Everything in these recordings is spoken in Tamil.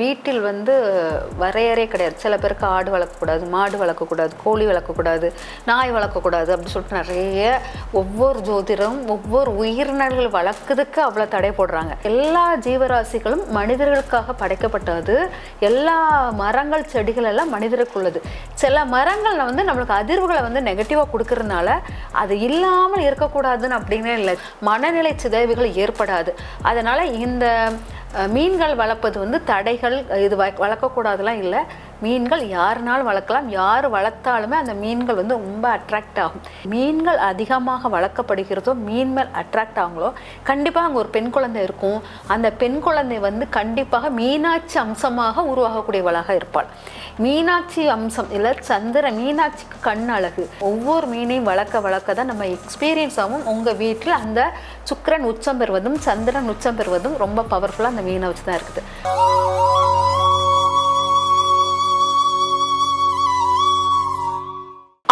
வீட்டில் வந்து வரையறே கிடையாது. சில பேருக்கு ஆடு வளர்க்கக்கூடாது மாடு வளர்க்கக்கூடாது கோழி வளர்க்கக்கூடாது நாய் வளர்க்கக்கூடாது அப்படின்னு சொல்லிட்டு நிறைய ஒவ்வொரு ஜோதிடம் ஒவ்வொரு உயிரினங்கள் வளர்க்குறதுக்கு அவ்வளோ தடை போடுறாங்க. எல்லா ஜீவராசிகளும் மனிதர்களுக்காக படைக்கப்பட்டது. எல்லா மரங்கள் செடிகள் எல்லாம் மனிதருக்குள்ளது சில மரங்கள் வந்து நம்மளுக்கு அதிர்வுகளை வந்து நெகட்டிவாக கொடுக்கறதுனால அது இல்லாமல் இருக்கக்கூடாதுன்னு அப்படின்னே இல்லை. மனநிலை சிதைவுகள் ஏற்படாது. அதனால் இந்த மீன்கள் வளர்ப்பது வந்து தடைகள் இது வ- வளர்க்கக்கூடாதுலாம் இல்லை. மீன்கள் யாருனாலும் வளர்க்கலாம் யார் வளர்த்தாலுமே அந்த மீன்கள் வந்து ரொம்ப அட்ராக்ட் ஆகும். மீன்கள் அதிகமாக வளர்க்கப்படுகிறதோ மீன் மேல் அட்ராக்ட் ஆகுங்களோ கண்டிப்பாக அங்கே ஒரு பெண் குழந்தை இருக்கும். அந்த பெண் குழந்தை வந்து கண்டிப்பாக மீனாட்சி அம்சமாக உருவாகக்கூடியவளாக இருப்பாள். மீனாட்சி அம்சம் இல்லை சந்திர மீனாட்சிக்கு கண் அழகு. ஒவ்வொரு மீனையும் வளர்க்க வளர்க்க தான் நம்ம எக்ஸ்பீரியன்ஸ் ஆகும். உங்கள் வீட்டில் அந்த சுக்கரன் உச்சம் பெறுவதும் சந்திரன் உச்சம் பெறுவதும் ரொம்ப பவர்ஃபுல்லாக அந்த மீனை வச்சு தான் இருக்குது.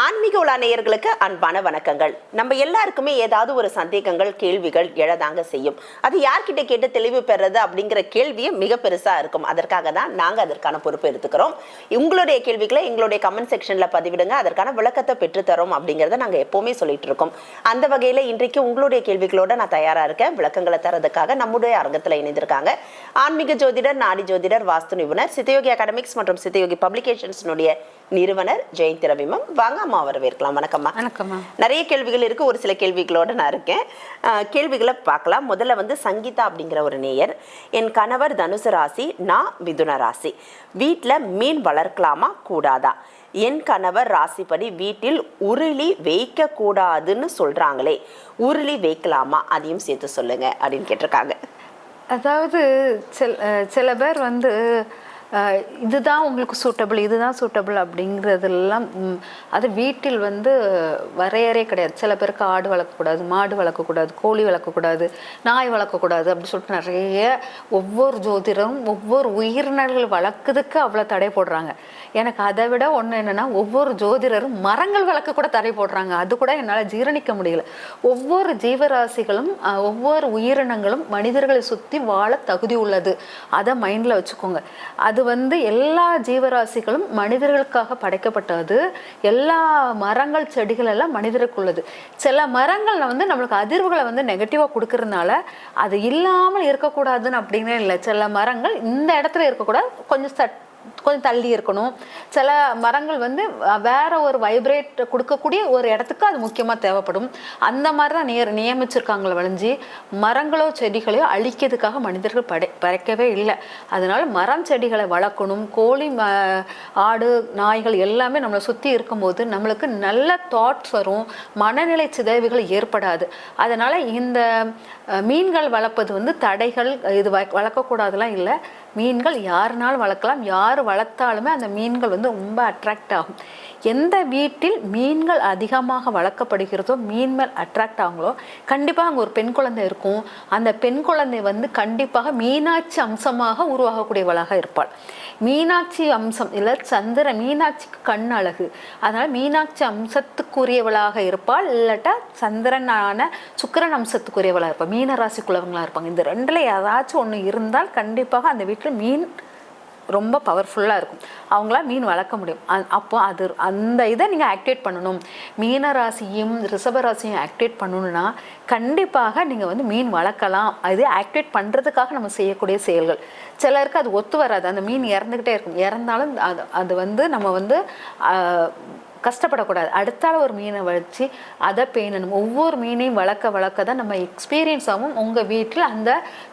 ஆன்மீக உலா நேயர்களுக்கு அன்பான வணக்கங்கள். நம்ம எல்லாருக்குமே ஏதாவது ஒரு சந்தேகங்கள் கேள்விகள் எழதாங்க செய்யும். அது யார்கிட்ட கேட்டு தெளிவு பெறது அப்படிங்கிற கேள்வியே மிக பெருசா இருக்கும். அதற்காக தான் நாங்க அதற்கான பொறுப்பு எடுத்துக்கிறோம். உங்களுடைய கேள்விகளை எங்களுடைய கமெண்ட் செக்ஷன்ல பதிவிடுங்க. அதற்கான விளக்கத்தை பெற்றுத்தரோம் அப்படிங்கறத நாங்க எப்பவுமே சொல்லிட்டு இருக்கோம். அந்த வகையில இன்றைக்கு உங்களுடைய கேள்விகளோட நான் தயாரா இருக்கேன். விளக்கங்களை தரதுக்காக நம்முடைய அரங்கத்துல இணைந்திருக்காங்க. ஆன்மீக ஜோதிடர் நாடி ஜோதிடர் வாஸ்து நிபுணர் சித்தயோகி அகாடமிக்ஸ் மற்றும் சித்தயோகி பப்ளிகேஷன்ஸ்னுடைய நிறுவனர் ஜெயந்தி ரவிமம். வாங்க அம்மா வரவேற்கலாம். வணக்கம்மா. வணக்கம்மா. நிறைய கேள்விகள் இருக்கு. ஒரு சில கேள்விகளோட நான் இருக்கேன். கேள்விகளை பார்க்கலாம். முதல்ல வந்து சங்கீதா அப்படிங்கிற ஒரு நேயர். என் கணவர் தனுசு ராசி நான் மிதுன ராசி. வீட்டில் மீன் வளர்க்கலாமா கூடாதா? என் கணவர் ராசிப்படி வீட்டில் உருளி வைக்க கூடாதுன்னு சொல்றாங்களே. உருளி வைக்கலாமா? அதையும் சேர்த்து சொல்லுங்க அப்படின்னு கேட்டிருக்காங்க. அதாவது சில சில பேர் வந்து இதுதான் உங்களுக்கு சூட்டபிள் இதுதான் சூட்டபிள் அப்படிங்கிறதெல்லாம் அது வீட்டில் வந்து வரையறே கிடையாது. சில பேருக்கு ஆடு வளர்க்கக்கூடாது மாடு வளர்க்கக்கூடாது கோழி வளர்க்கக்கூடாது நாய் வளர்க்கக்கூடாது அப்படின்னு சொல்லிட்டு நிறைய ஒவ்வொரு ஜோதிடரும் ஒவ்வொரு உயிரினங்கள் வளர்க்குறதுக்கு அவ்வளோ தடை போடுறாங்க. எனக்கு அதை விட ஒன்று என்னென்னா ஒவ்வொரு ஜோதிடரும் மரங்கள் வளர்க்க கூட தடை போடுறாங்க. அது கூட என்னால் ஜீரணிக்க முடியல. ஒவ்வொரு ஜீவராசிகளும் ஒவ்வொரு உயிரினங்களும் மனிதர்களை சுற்றி வாழ தகுதி உள்ளது. அதை மைண்டில் வச்சுக்கோங்க. அது வந்து எல்லா ஜீவராசிகளும் மனிதர்களுக்காக படைக்கப்பட்டது. எல்லா மரங்கள் செடிகள் எல்லாம் மனிதருக்குள்ளது சில மரங்கள் வந்து நம்மளுக்கு அதிர்வுகளை வந்து நெகட்டிவாக கொடுக்கறதுனால அது இல்லாமல் இருக்கக்கூடாதுன்னு அப்படின்னே இல்லை. சில மரங்கள் இந்த இடத்துல இருக்கக்கூடாது. கொஞ்சம் சட் கொஞ்சம் தள்ளி இருக்கணும். சில மரங்கள் வந்து வேற ஒரு வைப்ரேட் கொடுக்கக்கூடிய ஒரு இடத்துக்கு அது முக்கியமாக தேவைப்படும். அந்த மாதிரி தான் நேர் நியமிச்சிருக்காங்களே வளைஞ்சி மரங்களோ செடிகளையோ அழிக்கிறதுக்காக மனிதர்கள் படை பறைக்கவே இல்லை. அதனால் மரம் செடிகளை வளர்க்கணும் கோழி ம ஆடு நாய்கள் எல்லாமே நம்மளை சுற்றி இருக்கும்போது நம்மளுக்கு நல்ல தாட்ஸ் வரும். மனநிலை சிதைவுகள் ஏற்படாது. அதனால் இந்த மீன்கள் வளர்ப்பது வந்து தடைகள் இது வ- வளர்க்கக்கூடாதுலாம் இல்லை. மீன்கள் யாருனாலும் வளர்க்கலாம் யார் வளர்த்தாலுமே அந்த மீன்கள் வந்து ரொம்ப அட்ராக்ட் ஆகும். எந்த வீட்டில் மீன்கள் அதிகமாக வளர்க்கப்படுகிறதோ மீன் மேல் அட்ராக்ட் ஆகுங்களோ கண்டிப்பாக அங்கே ஒரு பெண் குழந்தை இருக்கும். அந்த பெண் குழந்தை வந்து கண்டிப்பாக மீனாட்சி அம்சமாக உருவாகக்கூடியவளாக இருப்பாள். மீனாட்சி அம்சம் இல்லை சந்திர மீனாட்சிக்கு கண் அழகு அதனால் மீனாட்சி அம்சத்துக்குரியவளாக இருப்பாள் இல்லாட்டா சந்திரனான சுக்கிரன் அம்சத்துக்குரியவளாக இருப்பாள். மீன ராசிக்குள்ளவங்களாக இருப்பாங்க. இந்த ரெண்டில் ஏதாச்சும் ஒன்று இருந்தால் கண்டிப்பாக அந்த வீட்டில் மீன் ரொம்ப பவர்ஃபுல்லாக இருக்கும். அவங்களா மீன் வளர்க்க முடியும். அப்போ அது அந்த இதை நீங்கள் ஆக்டிவேட் பண்ணணும். மீன ராசியும் ரிஷப ராசியும் ஆக்டிவேட் பண்ணணும்னா கண்டிப்பாக நீங்கள் வந்து மீன் வளர்க்கலாம். அது ஆக்டிவேட் பண்ணுறதுக்காக நம்ம செய்யக்கூடிய செயல்கள். சிலருக்கு அது ஒத்து வராது. அந்த மீன் இறந்துக்கிட்டே இருக்கும். இறந்தாலும் அது அது வந்து நம்ம வந்து கஷ்டப்படக்கூடாது. அடுத்தால ஒரு மீனை வச்சு அதை பேணணும். ஒவ்வொரு மீனையும் வளர்க்க வளர்க்க தான் நம்ம எக்ஸ்பீரியன்ஸ் ஆகும் உங்கள் வீட்டில் அந்த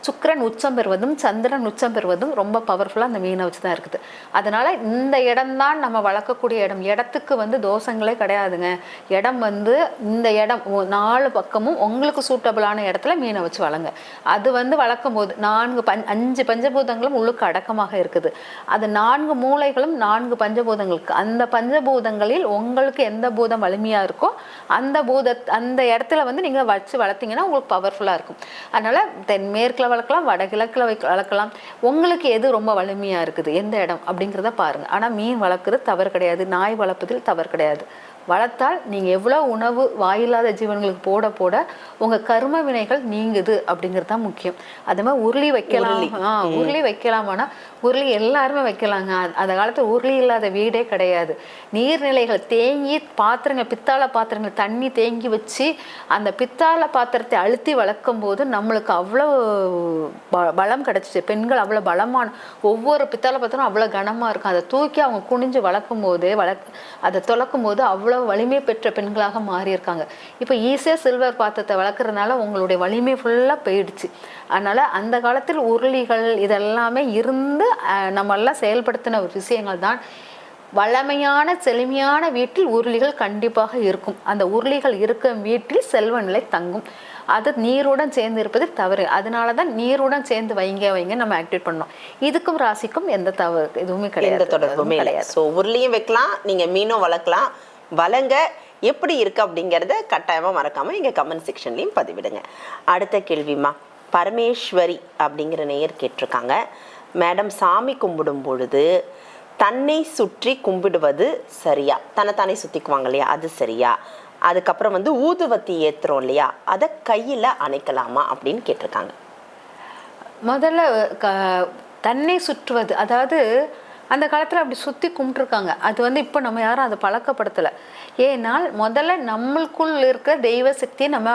சுக்கரன் உச்சம் பெறுவதும் சந்திரன் உச்சம் பெறுவதும் ரொம்ப பவர்ஃபுல்லாக அந்த மீனை வச்சு தான் இருக்குது. அதனால் இந்த இடம்தான் நம்ம வளர்க்கக்கூடிய இடம். இடத்துக்கு வந்து தோஷங்களே கிடையாதுங்க. இடம் வந்து இந்த இடம் நாலு பக்கமும் உங்களுக்கு சூட்டபிளான இடத்துல மீனை வச்சு வளங்க அது வந்து வளர்க்கும் போது நான்கு பஞ் அஞ்சு பஞ்சபூதங்களும் உள்ளுக்கு அடக்கமாக இருக்குது. அது நான்கு மூளைகளும் நான்கு பஞ்சபூதங்களுக்கு. அந்த பஞ்சபூதங்களில் உங்களுக்கு எந்த பூதம் வலிமையாக இருக்கோ அந்த பூத அந்த இடத்துல வந்து நீங்கள் வச்சு வளர்த்தீங்கன்னா உங்களுக்கு பவர்ஃபுல்லாக இருக்கும். அதனால் தென்மேற்கில் வளர்க்கலாம் வடகிழக்கில் வைக்க வளர்க்கலாம். உங்களுக்கு எது ரொம்ப வலிமையாக இருக்குது எந்த இடம் அப்படிங்கிறத பாருங்கள் ஆனால் மீன் வளர்க்குறது தவறு கிடையாது நாய் வளர்ப்பதில் தவறு கிடையாது. வளர்த்தால் நீங்கள் எவ்வளோ உணவு வாயில்லாத ஜீவன்களுக்கு போட போட உங்கள் கர்ம வினைகள் நீங்குது அப்படிங்கிறது தான் முக்கியம். அதே மாதிரி உருளி வைக்கலாம். ஆ உருளி வைக்கலாமானா உருளி எல்லாருமே வைக்கலாங்க. அந்த காலத்தில் உருளி இல்லாத வீடே கிடையாது. நீர்நிலைகள் தேங்கி பாத்திரங்கள் பித்தாள பாத்திரங்கள் தண்ணி தேங்கி வச்சு அந்த பித்தாள பாத்திரத்தை அழுத்தி வளர்க்கும் போது நம்மளுக்கு அவ்வளோ ப- பலம் கிடைச்சிச்சு. பெண்கள் அவ்வளோ பலமான ஒவ்வொரு பித்தாள பாத்திரம் அவ்வளோ கனமாக இருக்கும். அதை தூக்கி அவங்க குனிஞ்சு வளர்க்கும் போது வளர்க் அதை துளக்கும் போது அவ்வளோ வலிமை பெற்ற பெண்களாக மாறியிருக்காங்க. இப்போ ஈஸியாக சில்வர் பாத்திரத்தை வளர்க்குறதுனால உங்களுடைய வலிமை ஃபுல்லாக போயிடுச்சு. அதனால் அந்த காலத்தில் உருளிகள் இதெல்லாமே இருந்து அஹ், நம்ம எல்லாம் செயல்படுத்தின ஒரு விஷயங்கள் தான். வளமையான செழுமையான வீட்டில் உருளிகள் கண்டிப்பாக இருக்கும். அந்த உருளிகள் இருக்கும் வீட்டில் செல்வ நிலை தங்கும். அது நீருடன் சேர்ந்து இருப்பது தவறு. அதனால தான் நீருடன் சேர்ந்து வைங்க வைங்க நம்ம ஆக்டிவேட் பண்ணோம். இதுக்கும் ராசிக்கும் எந்த தவறு எதுவுமே கிடையாது. தொடர்புமே கிடையாது. ஸோ உருளையும் வைக்கலாம் நீங்க மீனும் வளர்க்கலாம். வழங்க எப்படி இருக்கு அப்படிங்கிறத கட்டாயமாக மறக்காமல் எங்கள் கமெண்ட் செக்ஷன்லேயும் பதிவிடுங்க. அடுத்த கேள்விமா பரமேஸ்வரி அப்படிங்கிற நேயர் கேட்டிருக்காங்க. மேடம் சாமி கும்பிடும் பொழுது தன்னை சுற்றி கும்பிடுவது சரியா? தானே சுற்றிக்குவாங்க இல்லையா? அது சரியா? அதுக்கப்புறம் வந்து ஊதுவத்தி ஏற்றுறோம் இல்லையா? அதை கையில் அணைக்கலாமா அப்படின்னு கேட்டிருக்காங்க. முதல்ல க தன்னை சுற்றுவது அதாவது அந்த காலத்தில் அப்படி சுற்றி கும்பிட்ருக்காங்க அது வந்து இப்போ நம்ம யாரும் அதை பழக்கப்படுத்தலை. ஏனால் முதல்ல நம்மளுக்குள் இருக்கிற தெய்வ சக்தியை நம்ம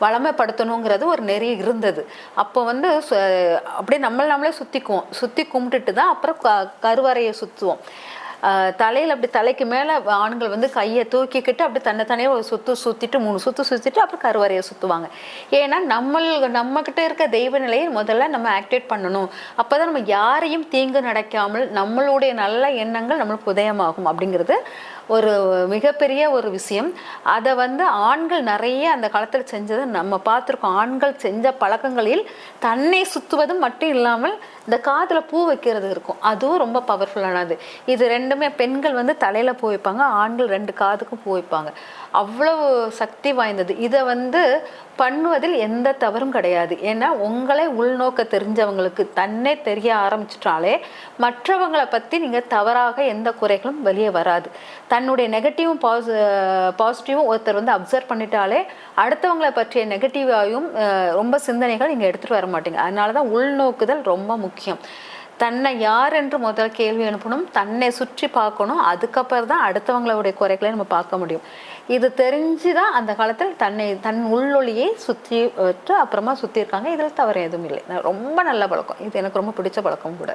வளமைப்படுத்தணுங்கிறது ஒரு நெறி இருந்தது. அப்போ வந்து சு- அப்படியே நம்மளை நம்மளே சுற்றிக்குவோம் சுற்றி கும்பிட்டுட்டு தான் அப்புறம் க கருவறையை சுற்றுவோம் தலையில் அப்படி தலைக்கு மேலே ஆண்கள் வந்து கையை தூக்கிக்கிட்டு அப்படி தன்னை ஒரு சுற்று சுற்றிட்டு மூணு சுற்று சுற்றிட்டு அப்புறம் கருவறையை சுற்றுவாங்க ஏன்னா நம்மள் நம்மக்கிட்ட இருக்க தெய்வ நிலையை முதல்ல நம்ம ஆக்டிவேட் பண்ணணும். அப்போ தான் நம்ம யாரையும் தீங்கு நடக்காமல் நம்மளுடைய நல்ல எண்ணங்கள் நம்மளுக்கு உதயமாகும் அப்படிங்கிறது ஒரு மிகப்பெரிய ஒரு விஷயம். அதை வந்து ஆண்கள் நிறைய அந்த காலத்தில் செஞ்சதை நம்ம பார்த்துருக்கோம். ஆண்கள் செஞ்ச பழக்கங்களில் தன்னை சுற்றுவது மட்டும் இல்லாமல் இந்த காதில் பூ வைக்கிறது இருக்கும். அதுவும் ரொம்ப பவர்ஃபுல்லானது இது ரெண்டுமே பெண்கள் வந்து தலையில் பூ வைப்பாங்க ஆண்கள் ரெண்டு காதுக்கும் பூ வைப்பாங்க. அவ்வளவு சக்தி வாய்ந்தது. இதை வந்து பண்ணுவதில் எந்த தவறும் கிடையாது. ஏன்னா உங்களை உள்நோக்க தெரிஞ்சவங்களுக்கு தன்னே தெரிய ஆரம்பிச்சிட்டாலே மற்றவங்களை பற்றி நீங்கள் தவறாக எந்த குறைகளும் வெளியே வராது. தன்னுடைய நெகட்டிவும் பாசி பாசிட்டிவும் ஒருத்தர் வந்து அப்சர்வ் பண்ணிட்டாலே அடுத்தவங்களை பற்றிய நெகட்டிவாயும் ரொம்ப சிந்தனைகள் நீங்கள் எடுத்துகிட்டு வர மாட்டீங்க. அதனால தான் உள்நோக்குதல் ரொம்ப முக்கியம். தன்னை யார் என்று முதல் கேள்வி அனுப்பணும் தன்னை சுற்றி பார்க்கணும் அதுக்கப்புறம் தான் அடுத்தவங்களுடைய குறைகளை நம்ம பார்க்க முடியும். இது தெரிஞ்சு தான் அந்த காலத்தில் தன்னை தன் உள்ளொளியை சுற்றி வச்சு அப்புறமா சுற்றி இருக்காங்க. இதில் தவறு எதுவும் இல்லை. நான் ரொம்ப நல்ல பழக்கம். இது எனக்கு ரொம்ப பிடிச்ச பழக்கம் கூட.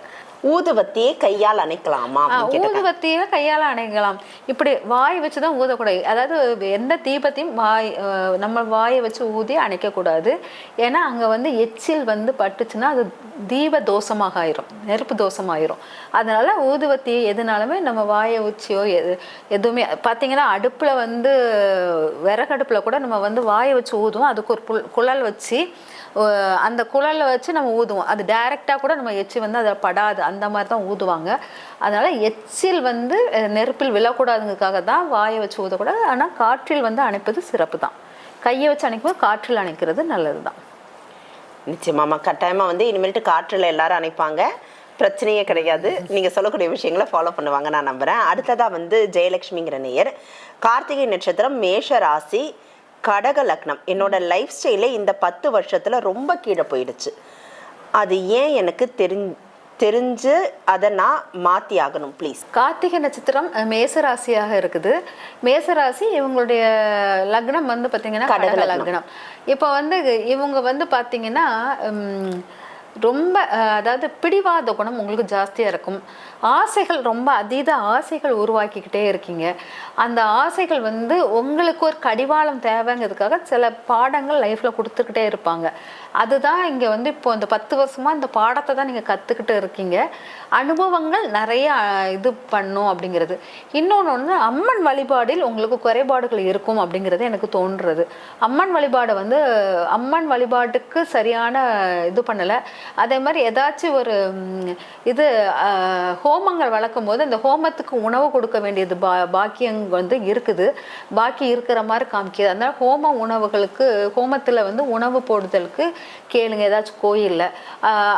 ஊதுவத்தியை கையால் அணைக்கலாமா. ஊதுவத்தியை கையால் அணைக்கலாம். இப்படி வாய் வச்சு தான் ஊதக்கூடாது. அதாவது எந்த தீபத்தையும் வாய் நம்ம வாயை வச்சு ஊதி அணைக்கக்கூடாது. ஏன்னா அங்கே வந்து எச்சில் வந்து பட்டுச்சுன்னா அது தீப தோஷமாக ஆயிரும். நெருப்பு தோஷமாயிரும் அதனால ஊதுவத்தி எதுனாலுமே நம்ம வாயை உச்சியோ எது எதுவுமே பார்த்தீங்கன்னா அடுப்பில் வந்து விறகடுப்பில் கூட நம்ம வந்து வாயை வச்சு ஊதுவோம். அதுக்கு ஒரு புல் குழல் வச்சு அந்த குழலை வச்சு நம்ம ஊதுவோம். அது டைரெக்டாக கூட நம்ம எச்சி வந்து அதை படாது. அந்த மாதிரி தான் ஊதுவாங்க. அதனால் எச்சில் வந்து நெருப்பில் விழக்கூடாதுங்கிறதுக்காக தான் வாயை வச்சு ஊதக்கூடாது. ஆனால் காற்றில் வந்து அணைப்பது சிறப்பு தான் கையை வச்சு அணைக்கும்போது காற்றில் அணைக்கிறது நல்லது தான் நிச்சயமாம்மா கட்டாயமாக வந்து இனிமேல்ட்டு காற்றில் எல்லாரும் அணைப்பாங்க. பிரச்சனையே கிடையாது. நீங்க சொல்லக்கூடிய விஷயங்களை ஃபாலோ பண்ணுவாங்க நான் நம்புறேன். அடுத்ததா வந்து ஜெயலட்சுமிங்கிற நேயர். கார்த்திகை நட்சத்திரம் மேஷ ராசி கடக லக்னம். என்னோட லைஃப் ஸ்டைலே இந்த பத்து வருஷத்துல ரொம்ப கீழே போயிடுச்சு. அது ஏன் எனக்கு தெரிஞ் தெரிஞ்சு அதை நான் மாத்தி ஆகணும் ப்ளீஸ் கார்த்திகை நட்சத்திரம் மேசராசியாக இருக்குது. மேசராசி இவங்களுடைய லக்னம் வந்து பார்த்தீங்கன்னா கடக லக்னம். இப்போ வந்து இவங்க வந்து பார்த்தீங்கன்னா ரொம்ப அஹ், அதாவது பிடிவாத குணம் உங்களுக்கு ஜாஸ்தியாக இருக்கும். ஆசைகள் ரொம்ப அதீத ஆசைகள் உருவாக்கிக்கிட்டே இருக்கீங்க. அந்த ஆசைகள் வந்து உங்களுக்கு ஒரு கடிவாளம் தேவைங்கிறதுக்காக சில பாடங்கள் லைஃப்பில் கொடுத்துக்கிட்டே இருப்பாங்க. அதுதான் இங்கே வந்து இப்போ இந்த பத்து வருஷமாக இந்த பாடத்தை தான் நீங்கள் கற்றுக்கிட்டு இருக்கீங்க. அனுபவங்கள் நிறைய இது பண்ணும் அப்படிங்கிறது. இன்னொன்று ஒன்று அம்மன் வழிபாடில் உங்களுக்கு குறைபாடுகள் இருக்கும் அப்படிங்கிறது எனக்கு தோன்றுறது. அம்மன் வழிபாடை வந்து அம்மன் வழிபாட்டுக்கு சரியான இது பண்ணலை. அதே மாதிரி ஏதாச்சும் ஒரு இது ஹோமங்கள் வளர்க்கும் போது அந்த ஹோமத்துக்கு உணவு கொடுக்க வேண்டியது பா பாக்கியம் வந்து இருக்குது. பாக்கி இருக்கிற மாதிரி காமிக்குது அதனால் ஹோம உணவுகளுக்கு ஹோமத்தில் வந்து உணவு போடுதலுக்கு கேளுங்க ஏதாச்சும் கோயிலில்.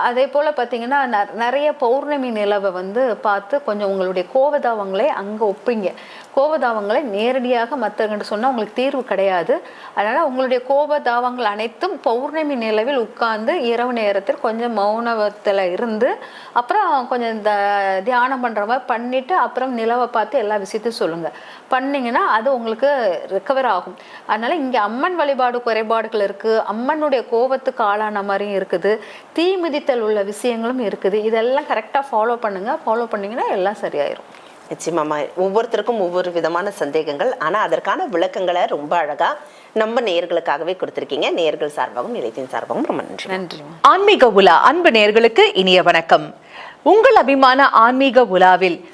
அதே போல் பார்த்தீங்கன்னா ந- நிறைய பௌர்ணமி நிலவை வந்து பார்த்து கொஞ்சம் உங்களுடைய கோவதாவங்களை அங்கே ஒப்பிங்க. கோபதாவங்களை நேரடியாக மற்றவங்கிட்ட சொன்னால் உங்களுக்கு தீர்வு கிடையாது. அதனால் உங்களுடைய கோபதாவங்கள் அனைத்தும் பௌர்ணமி நிலவில் உட்கார்ந்து இரவு நேரத்தில் கொஞ்சம் மௌனத்தில் இருந்து அப்புறம் கொஞ்சம் இந்த தியானம் பண்ணுற மாதிரி பண்ணிவிட்டு அப்புறம் நிலவை பார்த்து எல்லா விஷயத்தையும் சொல்லுங்கள் பண்ணிங்கன்னா அது உங்களுக்கு ரிக்கவர் ஆகும். அதனால் இங்கே அம்மன் வழிபாடு குறைபாடுகள் இருக்குது அம்மனுடைய கோபத்துக்கு ஆளான மாதிரியும் இருக்குது. தீ மிதித்தல் உள்ள விஷயங்களும் இருக்குது. இதெல்லாம் கரெக்டாக ஃபாலோ பண்ணுங்கள் ஃபாலோ பண்ணிங்கன்னா எல்லாம் சரியாயிரும். நிச்சயமாமா ஒவ்வொருத்தருக்கும் ஒவ்வொரு விதமான சந்தேகங்கள். ஆனா அதற்கான விளக்கங்களை ரொம்ப அழகா நம்ம நேயர்களுக்காகவே கொடுத்திருக்கீங்க. நேயர்கள் சார்பாகவும் நிலையத்தின் சார்பாகவும் ரொம்ப நன்றி. நன்றிம்மா ஆன்மீக உலா அன்பு நேர்களுக்கு இனிய வணக்கம். உங்கள் அபிமான ஆன்மீக உலாவில்